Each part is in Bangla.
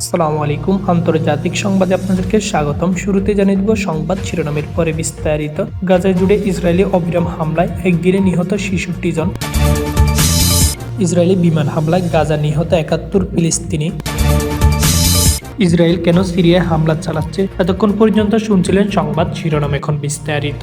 আসসালামু আলাইকুম। আন্তর্জাতিক সংবাদে আপনাদেরকে স্বাগতম। শুরুতে জানিয়ে দেব সংবাদ শিরোনামের পরে বিস্তারিত। গাজা জুড়ে ইসরায়েলি অবিরাম হামলায় একদিনে নিহত ছেষট্টি জন। ইসরায়েলি বিমান হামলায় গাজা নিহত একাত্তর ফিলিস্তিনি। ইসরায়েল কেন সিরিয়ায় হামলা চালাচ্ছে? এতক্ষণ পর্যন্ত শুনছিলেন সংবাদ শিরোনাম। এখন বিস্তারিত।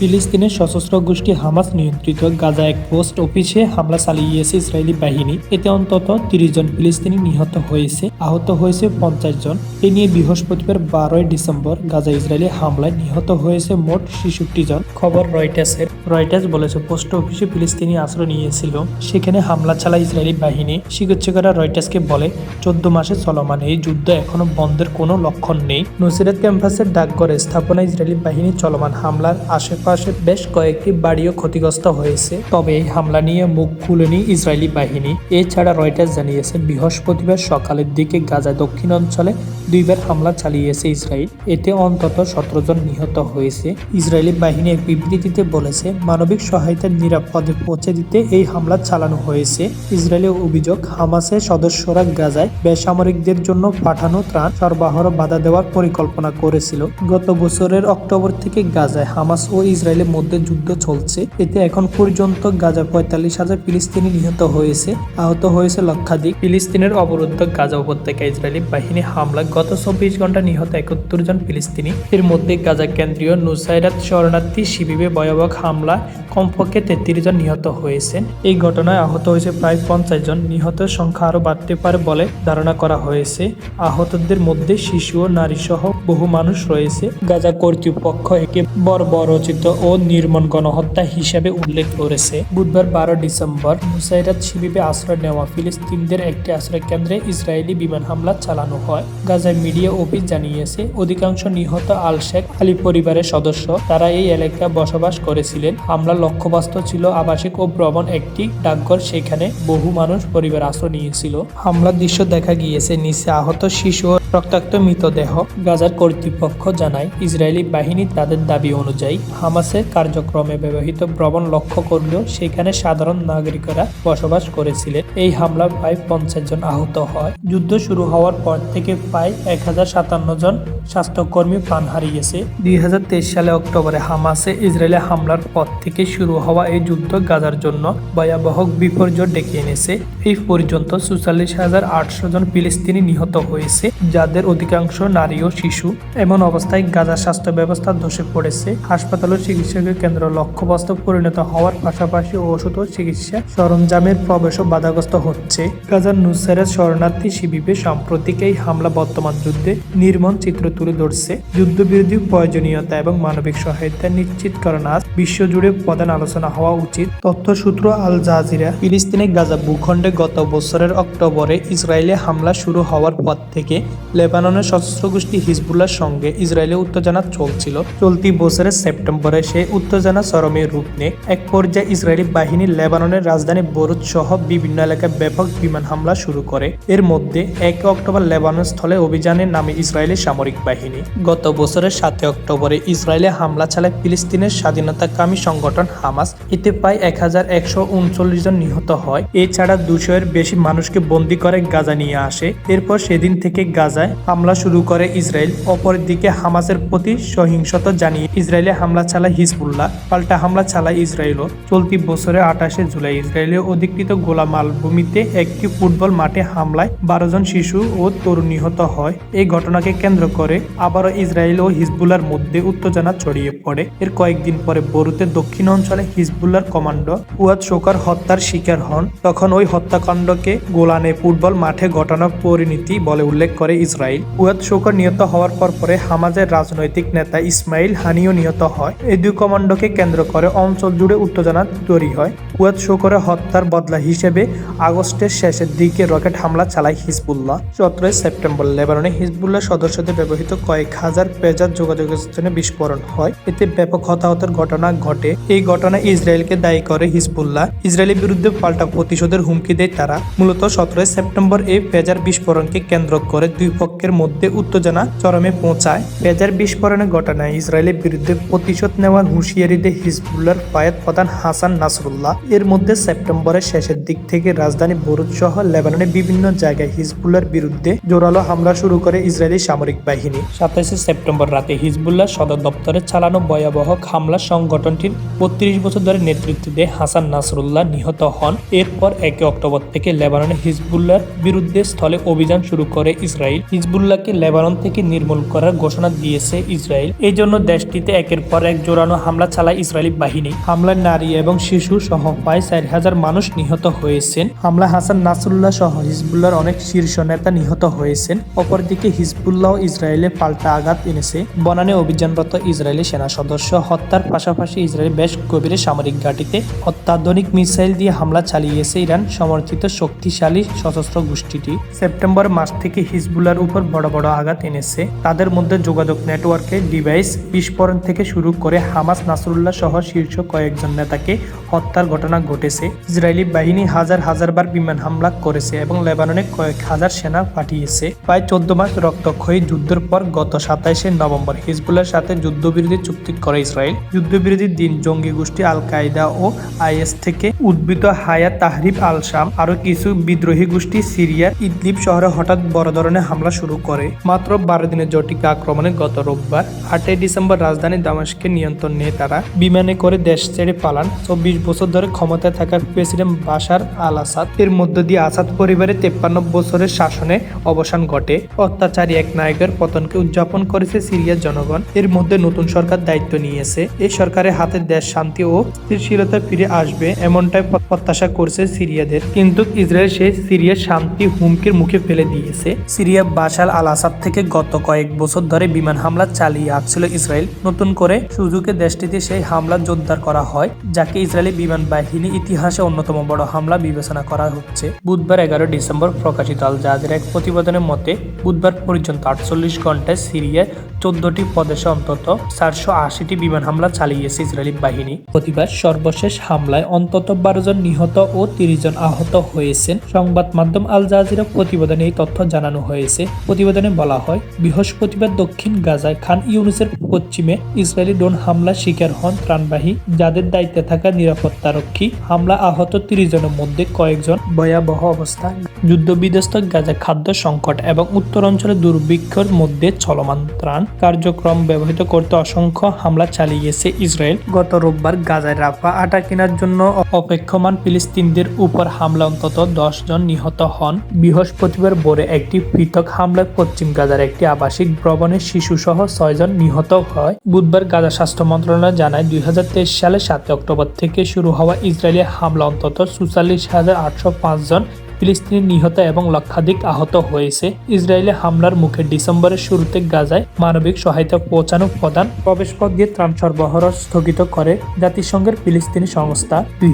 ফিলিস্তিনের সশস্ত্র গোষ্ঠী হামাস নিয়ন্ত্রিত গাজা এক পোস্ট অফিসে হামলা চালিয়েছে ইসরায়েলি বাহিনী। এতে অন্তত তিরিশ জন ফিলিস্তিনি নিহত হয়েছে। আহত হয়েছে পঞ্চাশ জন। এ নিয়ে বৃহস্পতিবার বারোই ডিসেম্বর গাজা ইসরায়েলি হামলায় নিহত হয়েছে মোট ছেষট্টি জন। খবর রয়টার্সের। রয়টার্স বলেছে, পোস্ট অফিসে ফিলিস্তিনি আশ্রয় নিয়েছিল। সেখানে হামলা চালায় ইসরায়েলি বাহিনী। চিকিৎসকেরা রয়টার্সকে বলে, চোদ্দ মাসে চলমান এই যুদ্ধ এখনও বন্ধের কোনো লক্ষণ নেই। নসিরাত ক্যাম্পাসের ডাকঘর স্থাপনা ইসরায়েলি বাহিনী চলমান হামলার আশেপাশে বেশ কয়েকটি বাড়িও ক্ষতিগ্রস্ত হয়েছে। তবে এই হামলা নিয়ে মুখ খুলেনি ইসরায়েলি বাহিনী। এছাড়া রয়টার্স জানিয়েছে, বৃহস্পতিবার সকালের দিকে গাজা দক্ষিণ অঞ্চলে দুইবার হামলা চালিয়েছে ইসরায়েল। এতে অন্তত সতেরো জন নিহত হয়েছে। ইসরায়েলি বাহিনী এক বিবৃতিতে বলেছে, মানবিক সহায়তা নিরাপদে পৌঁছে দিতে এই হামলা চালানো হয়েছে। ইসরায়েলের অভিযোগ, হামাসের সদস্যরা গাজায় বেসামরিকদের জন্য পাঠানো ত্রাণ সরবরাহ বাধা দেওয়ার পরিকল্পনা করেছিল। গত বছরের অক্টোবর থেকে গাজায় হামাস ও ইসরায়েলের মধ্যে যুদ্ধ চলছে। এতে এখন পর্যন্ত গাজা পঁয়তাল্লিশ হাজার ফিলিস্তিনি নিহত হয়েছে। আহত হয়েছে লক্ষাধিক ফিলিস্তিনের অবরুদ্ধ গাজা উপত্যকা। ইসরায়েলি বাহিনী হামলা গত চব্বিশ ঘণ্টা নিহত একাত্তর জন ফিলিস্তিনি। এর মধ্যে গাজা কেন্দ্রীয় নুসাইরাত শরণার্থী শিবিরে ভয়াবহ হামলা, কমপক্ষে তেত্রিশ জন নিহত হয়েছেন। এই ঘটনায় আহত হয়েছে প্রায় পঞ্চাশ জন। নিহতের সংখ্যা আরও বাড়তে পারে বলে ধারণা করা হয়েছে। আহতদের মধ্যে শিশু ও নারী সহ বহু মানুষ রয়েছে। গাজা কর্তৃপক্ষ একে বর্বরচিত ও নির্মম গণহত্যা হিসেবে উল্লেখ করেছে। বুধবার বারো ডিসেম্বর মুসাইরাত শিবিরে আশ্রয় নেওয়া ফিলিস্তিনদের একটি আশ্রয় কেন্দ্রে ইসরায়েলি বিমান হামলা চালানো হয়। গাজায় মিডিয়া অফিস জানিয়েছে, অধিকাংশ নিহত আল শেখ আলী পরিবারের সদস্য। তারা এই এলাকায় বসবাস করেছিলেন। হামলার লক্ষ্যবস্তু ছিল আবাসিক ও ভ্রমণ একটি ডাকঘর। সেখানে বহু মানুষ পরিবার আশ্রয় নিয়েছিল। হামলার দৃশ্য দেখা গিয়েছে, নিচে আহত শিশু ও রক্তাক্ত মৃতদেহ। গাজার কর্তৃপক্ষ জানায়, ইসরায়েলি বাহিনী তাদের দাবি অনুযায়ী হামাসের কার্যক্রমে ব্যবহৃত ভ্রমণ লক্ষ্য করলেও সেখানে সাধারণ নাগরিকরা বসবাস করেছিলেন। এই হামলা প্রায় পঞ্চাশ জন আহত হয়। যুদ্ধ শুরু হওয়ার পর থেকে প্রায় এক হাজার সাতান্ন জন স্বাস্থ্যকর্মী প্রাণ হারিয়েছে। দুই হাজার তেইশ সালে অক্টোবরে হামাসে ইসরায়েলে হামলার পর থেকে শুরু হওয়া এই যুদ্ধ গাজার জন্য ভয়াবহ বিপর্যয় ডেকে এনেছে। এই পর্যন্ত চুয়াল্লিশ হাজার আটশো জন ফিলিস্তিনি নিহত হয়েছে, যাদের অধিকাংশ নারী ও শিশু। এমন অবস্থায় গাজার স্বাস্থ্য ব্যবস্থা ধসে পড়েছে। হাসপাতাল ও চিকিৎসকের কেন্দ্র লক্ষ্যবস্তু পরিণত হওয়ার পাশাপাশি ওষুধ ও চিকিৎসা সরঞ্জামের প্রবেশও বাধাগ্রস্ত হচ্ছে। গাজার নুসারের শরণার্থী শিবিরে সাম্প্রতিক এই হামলা বর্তমান যুদ্ধে নির্মম চিত্র তুলে ধরছে। যুদ্ধবিরোধী প্রয়োজনীয়তা এবং মানবিক সহায়তা নিশ্চিত নিশ্চিতকরণ আজ বিশ্বজুড়ে প্রধান আলোচনা হওয়া উচিত। তথ্যসূত্র আল জাজিরা ফিলিস্তিনের গাজা ভূখণ্ডে গত বছরের অক্টোবরে ইসরায়েলে হামলা শুরু হওয়ার পর থেকে লেবাননের সশস্ত্র গোষ্ঠী হিজবুল্লার সঙ্গে ইসরায়েলের উত্তেজনা চলছিল। চলতি বছরের সেপ্টেম্বরে সেই উত্তেজনা চরমে রূপ নেয়। এক পর্যায়ে ইসরায়েলি বাহিনী লেবাননের রাজধানী বরুদ সহ বিভিন্ন এলাকায় ব্যাপক বিমান হামলা শুরু করে। এর মধ্যে এক অক্টোবর লেবানন স্থলে অভিযানের নামে ইসরায়েলি সামরিক বাহিনী। গত বছরের সাতই অক্টোবরে ইসরায়েলে হামলা চালায় ফিলিস্তিনের স্বাধীনতাকামী সংগঠন হামাস। এতে প্রায় এক হাজার একশো উনচল্লিশ জন নিহত হয়। এছাড়া দুশো এর বেশি মানুষকে বন্দী করে গাজা নিয়ে আসে। এরপর সেদিন থেকে গাজায় হামলা শুরু করে ইসরায়েল। অপরদিকে হামাসের প্রতি সহিংসতা জানিয়ে ইসরায়েলে হামলা চালায় হিজবুল্লাহ, পাল্টা হামলা চালায় ইসরায়েলও। চলতি বছরের আঠাশে জুলাই ইসরায়েলের অধিকৃত গোলা মালভূমিতে একটি ফুটবল মাঠে হামলায় বারো জন শিশু ও তরুণ নিহত হয়। এই ঘটনাকে কেন্দ্র করে আবারও ইসরায়েল ও হিজবুল্লার মধ্যে উত্তেজনা ছড়িয়ে পড়ে। এর কয়েকদিন পরে বরুতে দক্ষিণ অঞ্চলে হিজবুল্লার কমান্ডো ফুয়াদ শোকার হত্যার শিকার হন। তখন ওই হত্যাকাণ্ডকে গোলানে ফুটবল মাঠে ঘটনা পরিণতি বলে উল্লেখ করে ইসরায়েল। ফুয়াদ শোকর নিহত হওয়ার পর পরে হামাজের রাজনৈতিক নেতা ইসমাইল হানিও নিহত হয়। এই দুই কমান্ডোকে কেন্দ্র করে অঞ্চল জুড়ে উত্তেজনা তৈরি হয়। কুয়েত শো করে হত্যার বদলা হিসেবে আগস্টের শেষের দিকে রকেট হামলা চালায় হিজবুল্লাহ। সতেরোই সেপ্টেম্বর লেবাননে হিজবুল্লাহ সদস্যদের ব্যবহৃত কয়েক হাজার পেজার যোগাযোগের স্থানে বিস্ফোরণ হয়। এতে ব্যাপক হতাহতের ঘটনা ঘটে। এই ঘটনা ইসরায়েলকে দায়ী করে হিজবুল্লাহ। ইসরায়েলের বিরুদ্ধে পাল্টা প্রতিশোধের হুমকি দেয় তারা। মূলত সতেরোই সেপ্টেম্বর এই পেজার বিস্ফোরণকে কেন্দ্র করে দুই পক্ষের মধ্যে উত্তেজনা চরমে পৌঁছায়। পেজার বিস্ফোরণের ঘটনায় ইসরায়েলের বিরুদ্ধে প্রতিশোধ নেওয়ার হুঁশিয়ারি দেয় হিজবুল্লার ফায়াদ প্রধান হাসান নাসরুল্লাহ। এর মধ্যে সেপ্টেম্বরের শেষের দিক থেকে রাজধানী বরুদ সহ লেবাননের বিভিন্ন জায়গায় হিজবুল্লার বিরুদ্ধে জোরালো হামলা শুরু করে ইসরায়েলি সামরিক বাহিনী। সাতাশে সেপ্টেম্বর রাতে হিজবুল্লাহ সদর দপ্তরে চালানো ভয়াবহ হামলা সংগঠনটির বত্রিশ বছর ধরে নেতৃত্ব দিয়ে হাসান নাসরুল্লাহ নিহত হন। এরপর একে অক্টোবর থেকে লেবাননে হিজবুল্লাহর বিরুদ্ধে স্থলে অভিযান শুরু করে ইসরায়েল। হিজবুল্লাহকে লেবানন থেকে নির্মূল করার ঘোষণা দিয়েছে ইসরায়েল। এই জন্য দেশটিতে একের পর এক জোরানো হামলা চালায় ইসরায়েলি বাহিনী। হামলায় নারী এবং শিশু সহ প্রায় চার হাজার মানুষ নিহত হয়েছেন। হামলা হাসান নাসরুল্লাহ সহ হিজবুল্লাহর অনেক শীর্ষ নেতা নিহত হয়েছেন। অপরদিকে হিজবুল্লাহ ইসরায়েলে পাল্টা আঘাত এনেছে। বনানে অভিযানরত ইসরায়েলি সেনা সদস্য হত্যার পাশাপাশি ইসরায়েল বেশ গভীরে সামরিক ঘাঁটিতে অত্যাধুনিক মিসাইল দিয়ে হামলা চালিয়েছে ইরান সমর্থিত শক্তিশালী সশস্ত্র গোষ্ঠীটি। সেপ্টেম্বর মাস থেকে হিজবুল্লার উপর বড় বড় আঘাত এনেছে। তাদের মধ্যে যোগাযোগ নেটওয়ার্কে ডিভাইস বিস্ফোরণ থেকে শুরু করে হামাস নাসরুল্লাহ সহ শীর্ষ কয়েকজন নেতাকে হত্যার ঘটনা ঘটেছে। ইসরায়েলি বাহিনী হাজার হাজার বার বিমান হামলা করেছে এবং লেবাননে কয়েক হাজার সেনা পাঠিয়েছে। প্রায় চোদ্দ মাস রক্তক্ষয়ী যুদ্ধের পর গত সাতাইশে নভেম্বর হিজবুল্লার সাথে যুদ্ধবিরোধী চুক্তি করে ইসরায়েল যুদ্ধবিরোধীর দিন জঙ্গি গোষ্ঠী আল কায়দা ও আইএস থেকে উদ্ভূত হায়া তাহরিব আল শাম আরও কিছু বিদ্রোহী গোষ্ঠী সিরিয়ার ইদলিব শহরে হঠাৎ বড় ধরনের হামলা শুরু করে। মাত্র বারো দিনের জটিকা আক্রমণে গত রোববার আটই ডিসেম্বর রাজধানী দামাসকে নিয়ন্ত্রণ নিয়ে তারা বিমানে করে দেশ ছেড়ে পালান। চব্বিশ বছর ধরে ক্ষমতায় থাকা প্রেসিডেন্ট বাশার আল আসাদ এর মধ্য দিয়ে আসাদ পরিবারের তেপ্পান্ন বছরের শাসনে অবসান ঘটে। অত্যাচারী এক নায়কের পতনকে উদযাপন করেছে সিরিয়ার জনগণ। এর মধ্যে নতুন সরকার দায়িত্ব নিয়েছে। এই সরকারের হাতে দেশ শান্তি ও স্থিরশীলতা ফিরে আসবে এমনটাই প্রত্যাশা করছে সিরিয়াদের। কিন্তু ইসরায়েল সেই সিরিয়ার শান্তি হুমকির মুখে ফেলে দিয়েছে। সিরিয়া বাশাল আল আসাদ থেকে গত কয়েক বছর ধরে বিমান হামলা চালিয়ে আসছিল ইসরায়েল। নতুন করে সুযোগে দেশটিতে সেই হামলা জোরদার করা হয়, যাকে ইসরায়েলি বিমান বাহিনী ইতিহাসে অন্যতম বড় হামলা বিবেচনা করা হচ্ছে। বুধবার এগারো ডিসেম্বর প্রকাশিত আল জাহাজের এক প্রতিবেদনের মতে, বুধবার পর্যন্ত আটচল্লিশ ঘন্টায় সিরিয়ার চোদ্দটি প্রদেশে অন্তত চারশো আশিটি বিমান হামলা চালিয়েছে ইসরায়েলি বাহিনী। প্রতিবার সর্বশেষ হামলায় অন্তত বারো জন নিহত ও তিরিশ জন আহত হয়েছেন। সংবাদ মাধ্যম আল জাজিরা প্রতিবেদনে এই তথ্য জানানো হয়েছে। প্রতিবেদনে বলা হয়, বৃহস্পতিবার দক্ষিণ গাজায় খান ইউনুসের পশ্চিমে ইসরায়েলি ড্রোন হামলা শিকার হন ত্রাণবাহী, যাদের দায়িত্বে থাকা নিরাপত্তারক্ষী। হামলা আহত তিরিশ জনের মধ্যে কয়েকজন ভয়াবহ অবস্থা যুদ্ধ বিধ্বস্ত গাজা খাদ্য সংকট এবং উত্তর অঞ্চলে দুর্ভিক্ষের মধ্যে চলমান ত্রাণ কার্যক্রম ব্যবহৃত করতে অসংখ্য হামলা চালিয়েছে ইসরায়েল। গত রোববার গাজায় রাফা আটা কেনার জন্য অপেক্ষমান ফিলিস্তিনদের উপর হামলা অন্তত দশ জন নিহত হন। বৃহস্পতিবার ভোরে একটি পৃথক হামলায় পশ্চিম গাজার একটি আবাসিক ভবনে শিশুসহ ছয়জন নিহত হয়। বুধবার গাজা স্বাস্থ্য মন্ত্রণালয় জানায়, দুই হাজার তেইশ সালে সাত অক্টোবর থেকে শুরু হওয়া ইসরায়েলি হামলা অন্তত চুয়াল্লিশ হাজার আটশো পাঁচ জন ফিলিস্তিনি নিহত এবং লক্ষাধিক আহত হয়েছে। ইসরায়েলি হামলার মুখে ডিসেম্বরের শুরুতে গাজায় মানবিক সহায়তা পৌঁছানো প্রদান প্রবেশপথ দিয়ে ত্রাণ সরবরাহ স্থগিত করে জাতিসংঘের ফিলিস্তিনি সংস্থা। দুই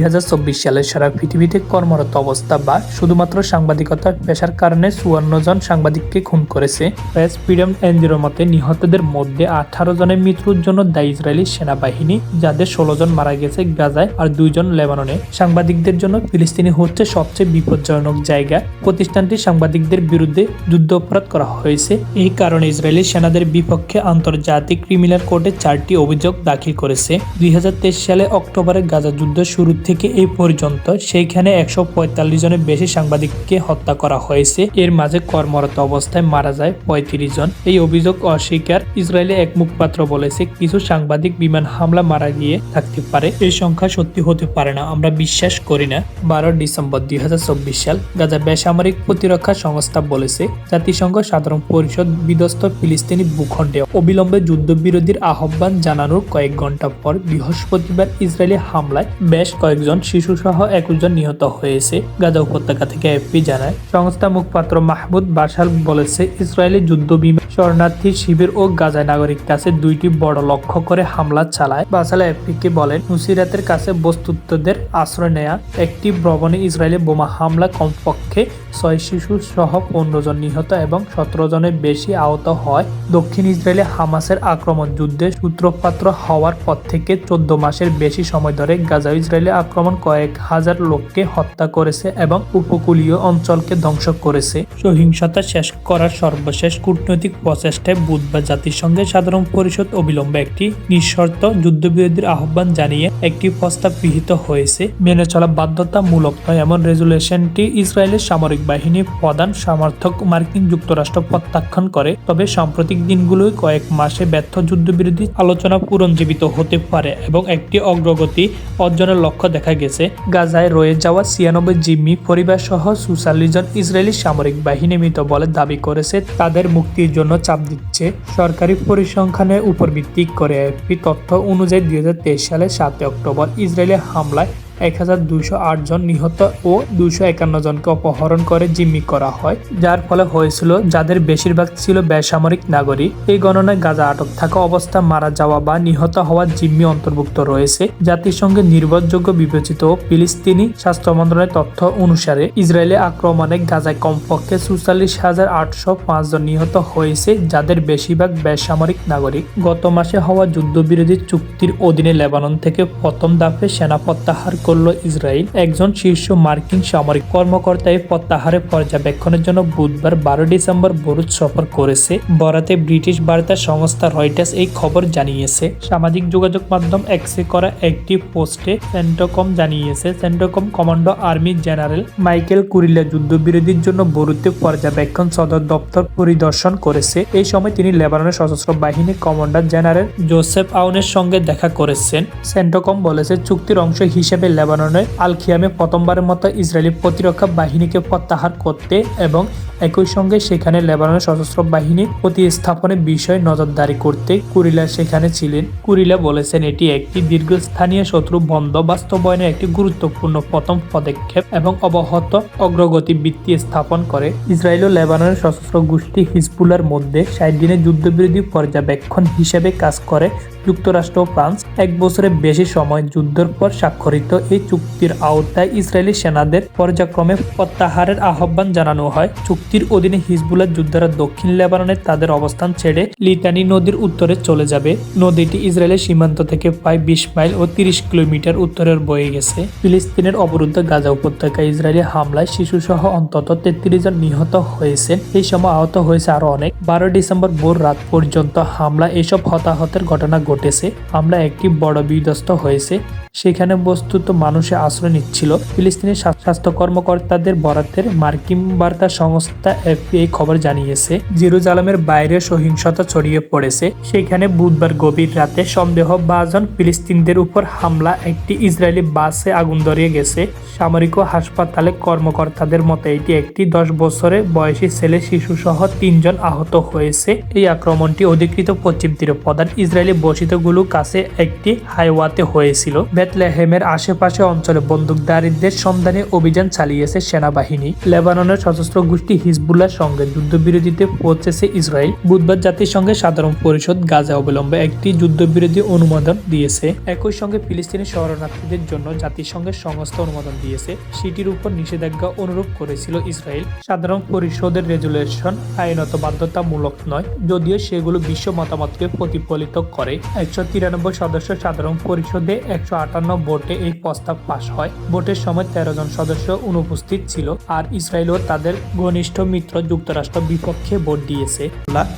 সালে সারা পৃথিবীতে কর্মরত অবস্থা বা শুধুমাত্র সাংবাদিকতার পেশার কারণে চুয়ান্ন জন সাংবাদিককে খুন করেছে। প্রেস ফ্রিডম এনজিওর মতে, নিহতদের মধ্যে আঠারো জনের মৃত্যুর জন্য দায়ী ইসরায়েলি সেনাবাহিনী, যাদের ষোলো জন মারা গেছে গাজায়, আর দুইজন লেবাননে। সাংবাদিকদের জন্য ফিলিস্তিনি হচ্ছে সবচেয়ে বিপজ্জনক জায়গা প্রতিষ্ঠানটি সাংবাদিকদের বিরুদ্ধে যুদ্ধ অপরাধ করা হয়েছে। এই কারণে ইসরায়েলি সেনাদের বিপক্ষে আন্তর্জাতিক ক্রিমিনাল কোর্টে চারটি অভিযোগ দাখিল করেছে। দুই হাজার তেইশ সালে অক্টোবরে গাজা যুদ্ধ শুরু থেকে এই পর্যন্ত সেইখানে একশো পঁয়তাল্লিশ জনের বেশি সাংবাদিককে হত্যা করা হয়েছে। এর মাঝে কর্মরত অবস্থায় মারা যায় পঁয়ত্রিশ জন। এই অভিযোগ অস্বীকার ইসরায়েলে এক মুখপাত্র বলেছে, কিছু সাংবাদিক বিমান হামলা মারা গিয়ে থাকতে পারে। এই সংখ্যা সত্যি হতে পারে না, আমরা বিশ্বাস করি না। বারো ডিসেম্বর দুই হাজার চব্বিশ সাল গাজা বেসামরিক প্রতিরক্ষা সংস্থা বলেছে, জাতিসংঘ সাধারণ পরিষদ বিধ্বস্ত ফিলিস্তিনি ভূখণ্ডে অবিলম্বে যুদ্ধবিরোধীর আহ্বান জানানোর কয়েক ঘণ্টা পর বৃহস্পতিবার ইসরায়েলি হামলায় বেশ কয়েকজন শিশু সহ একুশ জন নিহত হয়েছে, গাজা উপত্যকা থেকে এফপি জানায়। সংস্থা মুখপাত্র মাহমুদ বাসাল বলেছে, ইসরায়েলি যুদ্ধ বিমান শরণার্থী শিবির ও গাজায় নাগরিক কাছে দুইটি বড় লক্ষ্য করে হামলা চালায়। বাসালা এফপিকে বলেন, নুসিরাতের কাছে বস্তুত্বদের আশ্রয় নেয়া একটি ভ্রমণে ইসরায়েলের বোমা হামলা কমপক্ষে ছয় শিশু সহ পনেরো জন নিহত এবং সতেরো জনের বেশি আহত হয়। দক্ষিণ ইসরায়েলে হামাসের আক্রমণ যুদ্ধে সূত্রপাত্র হওয়ার পর থেকে চোদ্দ মাসের বেশি সময় ধরে গাজা ইসরায়েলি আক্রমণ কয়েক হাজার লোককে হত্যা করেছে এবং উপকূলীয় অঞ্চলকে ধ্বংস করেছে। সহিংসতা শেষ করার সর্বশেষ কূটনৈতিক প্রচেষ্টায় বুধবার জাতিসংঘের সাধারণ পরিষদ অবিলম্বে একটি নিঃশর্ত যুদ্ধবিরতির আহ্বান জানিয়ে একটি প্রস্তাব গৃহীত হয়েছে। মেনে চলা বাধ্যতামূলক নয়, এমন রেজুলেশনটি ইসরায়েলের সামরিক বাহিনীর প্রধান সমর্থক মার্কিন যুক্তরাষ্ট্র প্রত্যাখ্যান করে, তবে সাম্প্রতিক দিনগুলোয় কয়েক মাসে ব্যর্থ যুদ্ধবিরোধী আলোচনা পুনর্জীবিত হতে পারে এবং একটি অগ্রগতি অর্জনের লক্ষ্য দেখা গেছে। গাজায় রয়ে যাওয়া ছিয়ানব্বই জিম্মি পরিবার সহ চুয়াল্লিশ জন ইসরায়েলি সামরিক বাহিনী মৃত বলে দাবি করেছে। তাদের মুক্তির জন্য চাপ দিচ্ছে সরকারি পরিসংখ্যানের উপর ভিত্তি করে। তথ্য অনুযায়ী দুই সালে সাতই অক্টোবর ইসরায়েলি হামলায় এক হাজার দুইশো আট জন নিহত ও দুইশো একান্ন জনকে অপহরণ করে জিম্মি করা হয়, যার ফলে হয়েছিল যাদের বেশিরভাগ ছিল বেসামরিক নাগরিক। এই গণনায় গাজা আটক থাকা অবস্থা মারা যাওয়া বা নিহত হওয়া জিম্মি অন্তর্ভুক্ত রয়েছে। জাতিসংঘের নির্ভরযোগ্য, বিবেচিত ফিলিস্তিনি স্বাস্থ্য মন্ত্রণালয়ের তথ্য অনুসারে ইসরায়েলি আক্রমণে গাজায় কমপক্ষে চুয়াল্লিশ হাজার আটশো পাঁচ জন নিহত হয়েছে যাদের বেশিরভাগ বেসামরিক নাগরিক। গত মাসে হওয়া যুদ্ধবিরোধী চুক্তির অধীনে লেবানন থেকে প্রথম দাফে সেনা প্রত্যাহার করল ইসরায়েল একজন শীর্ষ মার্কিন সামরিক কর্মকর্তায় প্রত্যাহারের পর্যবেক্ষণের জন্য বুধবার বারো ডিসেম্বর বরুদ সফর করেছে। বরাতে ব্রিটিশ বার্তা সংস্থা রয়টার্স এই খবর জানিয়েছে। সামাজিক যোগাযোগ মাধ্যম এক্সে করা একটি পোস্টে সেন্টকম জানিয়েছে। CENTCOM commander army general Michael Kurilla যুদ্ধবিরোধীর জন্য বরুতে পর্যবেক্ষণ সদর দপ্তর পরিদর্শন করেছে। এই সময় তিনি লেবাননের সশস্ত্র বাহিনী কমান্ডার জেনারেল জোসেফ আউনের সঙ্গে দেখা করেছেন। সেন্টকম বলেছে, চুক্তির অংশ হিসেবে লেবাননের আলখিয়ামে প্রথমবারের মতো ইসরায়েলি প্রতিরক্ষা বাহিনীকে প্রত্যাহার করতে এবং একই সঙ্গে সেখানে লেবাননের সশস্ত্র বাহিনী প্রতিস্থাপনের বিষয়ে নজরদারি করতে কুরিলা সেখানে ছিলেন। কুরিলা বলেছেন, এটি একটি দীর্ঘস্থানীয় শত্রু বন্ধ বাস্তবায়নের একটি গুরুত্বপূর্ণ প্রথম পদক্ষেপ এবং অবহত অগ্রগতি ভিত্তি স্থাপন করে। ইসরায়েল ও লেবাননের সশস্ত্র গোষ্ঠী হিজবুলার মধ্যে ষাট দিনের যুদ্ধবিরোধী পর্যবেক্ষণ হিসেবে কাজ করে। যুক্তরাষ্ট্র ফ্রান্স এক বছরের বেশি সময় যুদ্ধের পর স্বাক্ষরিত এই চুক্তির আওতায় ইসরায়েলি সেনাদের পর্যায়ক্রমে প্রত্যাহারের আহ্বান জানানো হয়। চুক্তির অধীনে হিজবুল্লাহ যোদ্ধারা দক্ষিণ লেবাননে তাদের অবস্থান ছেড়ে লিটানি নদীর উত্তরে চলে যাবে। নদীটি ইসরায়েলের সীমান্ত থেকে প্রায় বিশ মাইল ও তিরিশ কিলোমিটার উত্তরের বয়ে গেছে। ফিলিস্তিনের অবরুদ্ধ গাজা উপত্যকায় ইসরায়েলি হামলায় শিশুসহ অন্তত তেত্রিশ জন নিহত হয়েছেন এই সময় আহত হয়েছে আরও অনেক। বারো ডিসেম্বর ভোর রাত পর্যন্ত হামলা এসব হতাহতের ঘটনা ঘটেছে। হামলা একটি বড় বিধ্বস্ত হয়েছে। সেখানে বস্তুত মানুষে আশ্রয় নিচ্ছিল। ফিলিস্তিনের স্বাস্থ্য কর্মকর্তাদের বরাতের মার্কিন বার্তা সংস্থা এফপি এই খবর জানিয়েছে, জেরুজালেমের বাইরে সহিংসতা ছড়িয়ে পড়েছে। সেখানে বুধবার গভীর রাতে সন্দেহ বাজন ফিলিস্তিনদের উপর হামলা একটি ইসরায়েলি বাসে আগুন ধরিয়ে গেছে। সামরিক ও হাসপাতালে কর্মকর্তাদের মতে, এটি একটি দশ বছরের বয়সী ছেলে শিশু সহ তিনজন আহত হয়েছে। এই আক্রমণটি অধিকৃত পশ্চিম তীরে প্রধান ইসরায়েলি বসিতগুলো কাছে একটি হাইওয়াতে হয়েছিল। বেতলেহেমের আশেপাশে অঞ্চলে বন্দুকধারীদের সন্ধানে অভিযান চালিয়েছে সেনাবাহিনী। লেবাননের সশস্ত্র গোষ্ঠী হিজবুল্লার সঙ্গে যুদ্ধবিরতিতে পৌঁছেছে ইসরায়েল। বুধবার জাতিসংঘের সাধারণ পরিষদ গাজা অবলম্বে একটি যুদ্ধবিরতি অনুমোদন দিয়েছে। একই সঙ্গে ফিলিস্তিনি শরণার্থীদের জন্য জাতিসংঘের সংস্থা অনুমোদন দিয়েছে। সেটির উপর নিষেধাজ্ঞা অনুরোধ করেছিল ইসরায়েল। সাধারণ পরিষদের রেজুলেশন আইনত বাধ্যতামূলক নয়, যদিও সেগুলো বিশ্ব মতামতকে প্রতিফলিত করে। একশো তিরানব্বই সদস্য সাধারণ পরিষদে একশো আটান্ন ভোটে এই প্রস্তাব পাশ হয়। ভোটের সময় তেরো জন সদস্য অনুপস্থিত ছিল আর ইসরায়েল ও তাদের ঘনিষ্ঠ মিত্র যুক্তরাষ্ট্র বিপক্ষে ভোট দিয়েছে।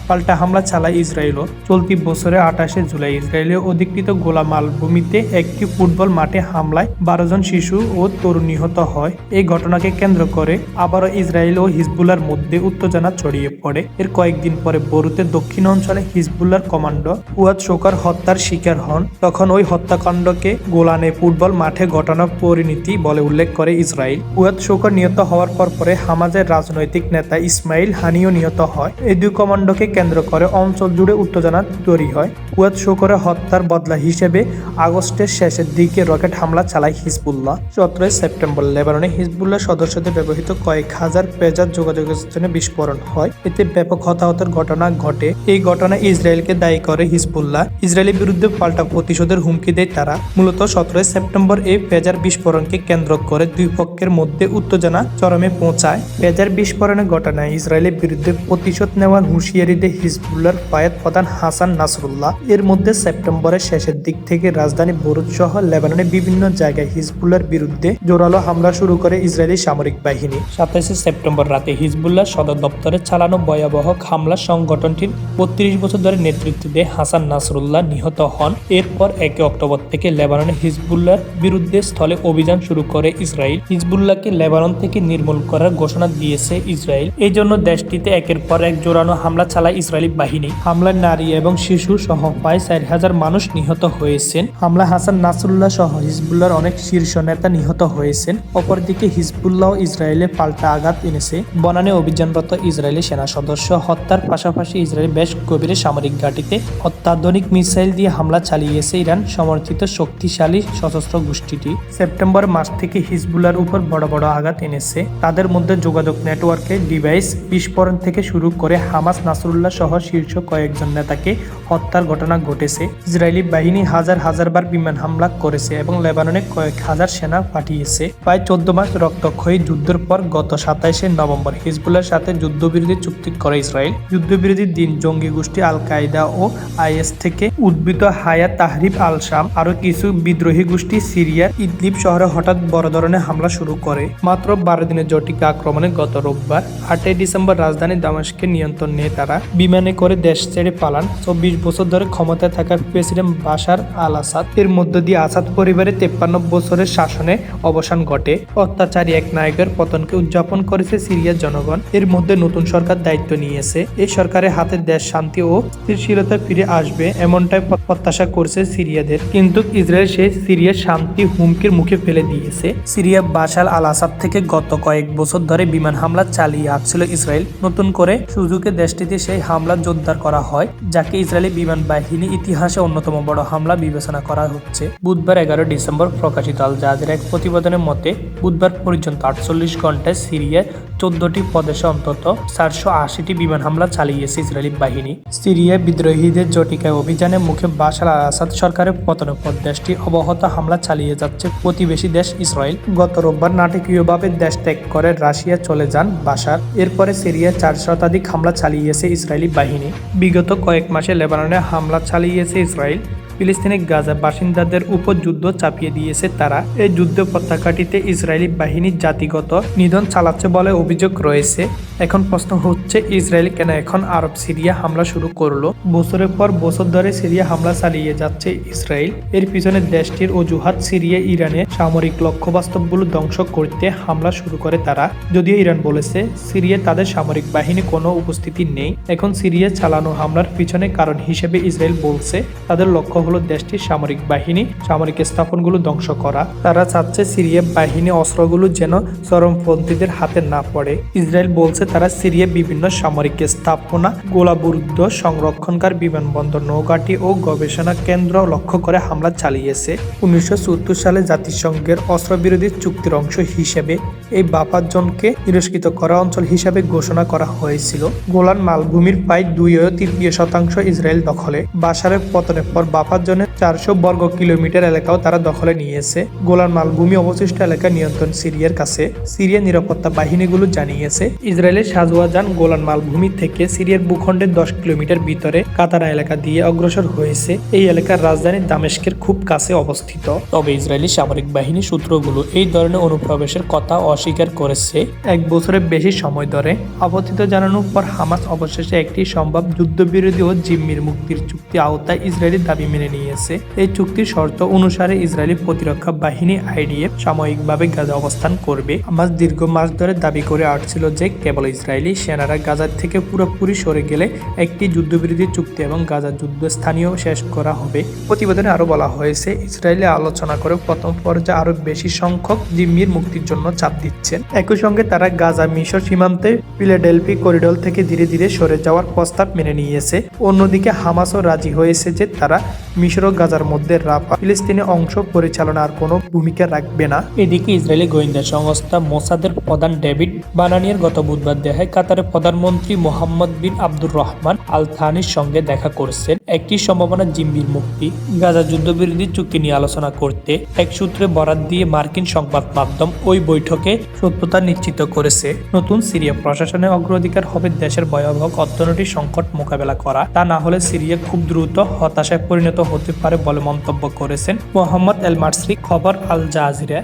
পাল্টা হামলা চালায় ইসরায়েলও চলতি বছরের আঠাশে জুলাই ইসরায়েলের অধিকৃত গোলা মালভূমিতে একটি ফুটবল মাঠে হামলায় বারো জন শিশু ও তরুণ নিহত হয়। এই ঘটনাকে কেন্দ্র করে আবারও ইসরায়েল ও হিজবুল্লার মধ্যে উত্তেজনা ছড়িয়ে পড়ে। এর কয়েকদিন পরে বরুতে দক্ষিণ অঞ্চলে হিজবুল্লার কমান্ডো ফুয়াদ শোকার হত্যার শিকার হন, তখন ওই হত্যাকাণ্ডকে গোলানে ফুটবল মাঠে ঘটনা পরিণতি বলে উল্লেখ করে ইসরায়েল। ফুয়াদ শোকর নিহত হওয়ার পর পরে হামাজের রাজনৈতিক নেতা ইসমাইল হানিও নিহত হয়। এই দুই কমান্ডোকে কেন্দ্র করে অঞ্চল জুড়ে উত্তেজনা তৈরি হয়। ফুয়াদ শোকরের হত্যার বদলা হিসেবে আগস্টের শেষের দিকে রকেট হামলা চালায় হিজবুল্লাহ। সতেরোই সেপ্টেম্বর লেবাননে হিজবুল্লাহ সদস্যদের ব্যবহৃত কয়েক হাজার পেজার যোগাযোগের স্থানে বিস্ফোরণ হয়। এতে ব্যাপক হতাহতের ঘটনা ঘটে। এই ঘটনা ইসরায়েলকে দায়ী করে হিজবুল্লাহ। ইসরায়েলের বিরুদ্ধে পাল্টা প্রতিশোধের হুমকি দেয় তারা। মূলত সতেরোই সেপ্টেম্বর এই পেজার বিস্ফোরণকে কেন্দ্র করে দুই পক্ষের মধ্যে উত্তেজনা চরমে পৌঁছায়। পেজার বিস্ফোরণের ঘটনায় ইসরায়েলের বিরুদ্ধে প্রতিশোধ নেওয়ার হুঁশিয়ারি দেয় হিজবুল্লার পায়েত প্রধান হাসান নাসরুল্লাহ। এর মধ্যে সেপ্টেম্বরের শেষের দিক থেকে রাজধানী বরুদ সহ লেবাননের বিভিন্ন জায়গায় হিজবুল্লার বিরুদ্ধে জোরালো হামলা শুরু করে ইসরায়েলি সামরিক বাহিনী। সাতাশে সেপ্টেম্বর রাতে হিজবুল্লাহ সদর দপ্তরে চালানো ভয়াবহ হামলা সংগঠনটির বত্রিশ বছর ধরে নেতৃত্ব দিয়ে হাসান নাসরুল্লাহ। নিহত হন। এরপর একে অক্টোবর থেকে লেবাননে হিজবুল্লাহর বিরুদ্ধে স্থলে অভিযান শুরু করে ইসরায়েল। হিজবুল্লাহকে লেবানন থেকে নির্মূল করার ঘোষণা দিয়েছে ইসরায়েল। এই জন্য দেশটিতে একের পর এক জোরানো হামলা চালায় ইসরায়েলি বাহিনী। হামলায় নারী এবং শিশু সহ প্রায় চার হাজার মানুষ নিহত হয়েছেন। হামলা হাসান নাসরুল্লাহ সহ হিজবুল্লাহর অনেক শীর্ষ নেতা নিহত হয়েছেন। অপরদিকে হিজবুল্লাহ ইসরায়েলে পাল্টা আঘাত এনেছে। বনানে অভিযানরত ইসরায়েলি সেনা সদস্য হত্যার পাশাপাশি ইসরায়েল বেশ গভীরে সামরিক ঘাটিতে অত্যাধুনিক মিসাইল দিয়ে হামলা চালিয়েছে ইরান সমর্থিত শক্তিশালী সশস্ত্র গোষ্ঠীটি। সেপ্টেম্বর মাস থেকে হিজবুলার উপর বড় বড় আঘাত এনেছে। তাদের মধ্যে যোগাযোগ নেটওয়ার্কে ডিভাইস বিস্ফোরণ থেকে শুরু করে হামাস নাসরুল্লাহ সহ শীর্ষ কয়েকজন নেতাকে হত্যার ঘটনা ঘটেছে। ইসরায়েলি বাহিনী হাজার হাজার বার বিমান হামলা করেছে এবং লেবাননে কয়েক হাজার সেনা পাঠিয়েছে। প্রায় চোদ্দ মাস রক্তক্ষয়ী যুদ্ধের পর গত সাতাইশে নভেম্বর হিজবুল্লার সাথে যুদ্ধবিরোধী চুক্তি করে ইসরায়েল। যুদ্ধবিরোধী দিন জঙ্গি গোষ্ঠী আল কায়দা ও আইএস থেকে উদ্ভূত হায়া তাহরিব আল শাম আরও কিছু বিদ্রোহী গোষ্ঠী সিরিয়ার ইদলিব শহরে হঠাৎ বড় ধরনের হামলা শুরু করে। মাত্র বারো দিনের জটিকা আক্রমণে গত রোববার, আটই ডিসেম্বর রাজধানী দামাস্কে নিয়ন্ত্রণ নিয়ে তারা বিমানে করে দেশ ছেড়ে পালান। চব্বিশ বছর ধরে ক্ষমতায় থাকা প্রেসিডেন্ট বাশার আল আসাদ এর মধ্য দিয়ে আসাদ পরিবারের তেপ্পান্ন বছরের শাসনে অবসান ঘটে। অত্যাচারী এক নায়কের পতনকে উদযাপন করেছে সিরিয়ার জনগণ। এর মধ্যে নতুন সরকার দায়িত্ব নিয়েছে। এই সরকারের হাতে দেশ শান্তি ও স্থিরশীলতা ফিরে আসবে এমনটাই প্রত্যাশা করছে সিরিয়াদের। কিন্তু ইসরায়েল সেই সিরিয়ার শান্তি হুমকির মুখে ফেলে দিয়েছে। সিরিয়া বাশাল আল আসাদ থেকে গত কয়েক বছর ধরে বিমান হামলা চালিয়ে আসছিল ইসরায়েল। নতুন করে সুযোগে দেশটিতে সেই হামলা জোরদার করা হয়, যাকে ইসরায়েলি বিমান বাহিনী ইতিহাসে অন্যতম বড় হামলা বিবেচনা করা হচ্ছে। বুধবার এগারো ডিসেম্বর প্রকাশিত আল জাহাজের এক প্রতিবেদনের মতে, বুধবার পর্যন্ত আটচল্লিশ ঘন্টায় সিরিয়ার চোদ্দটি প্রদেশে অন্তত চারশো আশিটি বিমান হামলা চালিয়েছে ইসরায়েলি বাহিনী। সিরিয়া বিদ্রোহীদের জটিকায় অভিযানের মুখে বাশার আল আসাদ সরকারের পতনের পর দেশটি অবহত হামলা চালিয়ে যাচ্ছে প্রতিবেশী দেশ ইসরায়েল। গত রোববার নাটকীয়ভাবে দেশ ত্যাগ করে রাশিয়া চলে যান বাশার। এরপরে সিরিয়া চার শতাধিক হামলা চালিয়েছে ইসরায়েলি বাহিনী। বিগত কয়েক মাসে লেবাননে হামলা চালিয়েছে ইসরায়েল। ফিলিস্তিনি গাজা বাসিন্দাদের উপর যুদ্ধ চাপিয়ে দিয়েছে তারা। এই যুদ্ধ পতাকাটিতে ইসরায়েলি বাহিনী জাতিগত নিধন চালাচ্ছে বলে অভিযোগ রয়েছে। এখন প্রশ্ন হচ্ছে, ইসরায়েল কেন এখন আরব সিরিয়া হামলা শুরু করল? বছরের পর বছর ধরে সিরিয়া হামলা চালিয়ে যাচ্ছে ইসরায়েল। এর পিছনে দেশটির অজুহাত সিরিয়া, ইরানের সামরিক লক্ষ্য বাস্তবগুলো ধ্বংস করতে হামলা শুরু করে তারা। যদিও ইরান বলেছে, সিরিয়া তাদের সামরিক বাহিনী কোনো উপস্থিতি নেই। এখন সিরিয়া চালানো হামলার পিছনে কারণ হিসেবে ইসরায়েল বলছে, তাদের লক্ষ্য হলো দেশটির সামরিক বাহিনী। সামরিক স্থাপনগুলো ধ্বংস করা। তারা চাচ্ছে সিরিয়া বাহিনী অস্ত্রগুলো যেন চরমপন্থীদের হাতে না পড়ে। ইসরায়েল বলছে তারা সিরিয়া বিভিন্ন সামরিক স্থাপনা, গোলাবরুদ্ধ সংরক্ষণকার বিমানবন্দর, নৌঘাটি ও গবেষণা কেন্দ্র লক্ষ্য করে হামলা চালিয়েছে। উনিশশো সত্তর সালে জাতিসংঘের অস্ত্রবিরোধী চুক্তির অংশ হিসেবে এই বাপাত জোনকে তিরস্কৃত করা অঞ্চল হিসাবে ঘোষণা করা হয়েছিল। গোলান মালভূমির প্রায় দুই ও তৃতীয় শতাংশ ইসরায়েল দখলে। বাসারের পতনের পর বাফাত জোনের চারশো বর্গ কিলোমিটার এলাকাও তারা দখলে নিয়েছে। গোলান মালভূমি অবশিষ্ট এলাকা নিয়ন্ত্রণ সিরিয়ার কাছে সিরিয়ার নিরাপত্তা বাহিনীগুলো জানিয়েছে। ইসরায়েলের সাজওয়াজান গোলান মালভূমি থেকে সিরিয়ার ভূখণ্ডের দশ কিলোমিটার ভিতরে কাতারা এলাকা দিয়ে অগ্রসর হয়েছে। এই এলাকার রাজধানী দামেস্কের খুব কাছে অবস্থিত। তবে ইসরায়েলি সামরিক বাহিনী সূত্রগুলো এই ধরনের অনুপ্রবেশের কথা অস্বীকার করেছে। এক বছরের বেশি সময় ধরে আপত্তিত জানানোর পর হামাস অবশেষে একটি সম্ভব যুদ্ধবিরোধী ও জিম্মির মুক্তির চুক্তি আওতায় ইসরায়েলি দাবি মেনে নিয়েছে। এই চুক্তির শর্ত অনুসারে ইসরায়েলি প্রতিরক্ষা বাহিনী আইডিএফ সাময়িকভাবে গাজা অবস্থান করবে। হামাস দীর্ঘ মাস ধরে দাবি করে আসছিল যে কেবল ইসরায়েলি সেনারা গাজার থেকে পুরোপুরি সরে গেলে একটি যুদ্ধবিরোধী চুক্তি এবং গাজার যুদ্ধ স্থানীয় শেষ করা হবে। প্রতিবেদনে আরও বলা হয়েছে, ইসরায়েলে আলোচনা করে প্রথম পর্যায়ে আরও বেশি সংখ্যক জিম্মির মুক্তির জন্য চাপ দিচ্ছেন। একই সঙ্গে তারা গাজা মিশর সীমান্তে ফিলাডেলফি করিডোর থেকে ধীরে ধীরে সরে যাওয়ার প্রস্তাব মেনে নিয়েছে। অন্যদিকে হামাসও রাজি হয়েছে যে তারা মিশর ও গাজার মধ্যে রাফা ফিলিস্তিনি অংশ পরিচালনার কোনো ভূমিকা রাখবে না। এদিকে ইসরায়েলি গোয়েন্দা সংস্থা মোসাদের প্রধান ডেভিড বানানিয়ার গত বুধবার দেখায় কাতারের প্রধানমন্ত্রী মোহাম্মদ বিন আব্দুর রহমান আল থানির সঙ্গে দেখা করেছেন। একটি সম্ভাবনা জিম্বির মুক্তি। গাজা যুদ্ধবিরোধী চুক্তি নিয়ে আলোচনা করতে এক সূত্রে বরাত দিয়ে মার্কিন সংবাদ মাধ্যম ওই বৈঠকে সত্যতা নিশ্চিত করেছে। নতুন সিরিয়া প্রশাসনের অগ্রাধিকার হবে দেশের ভয়াবহ অর্থনৈতিক সংকট মোকাবেলা করা। তা না হলে সিরিয়া খুব দ্রুত হতাশায় পরিণত হতে পারে বলে মন্তব্য করেছেন মোহাম্মদ এল মার্সি খবর আল জাজিরা।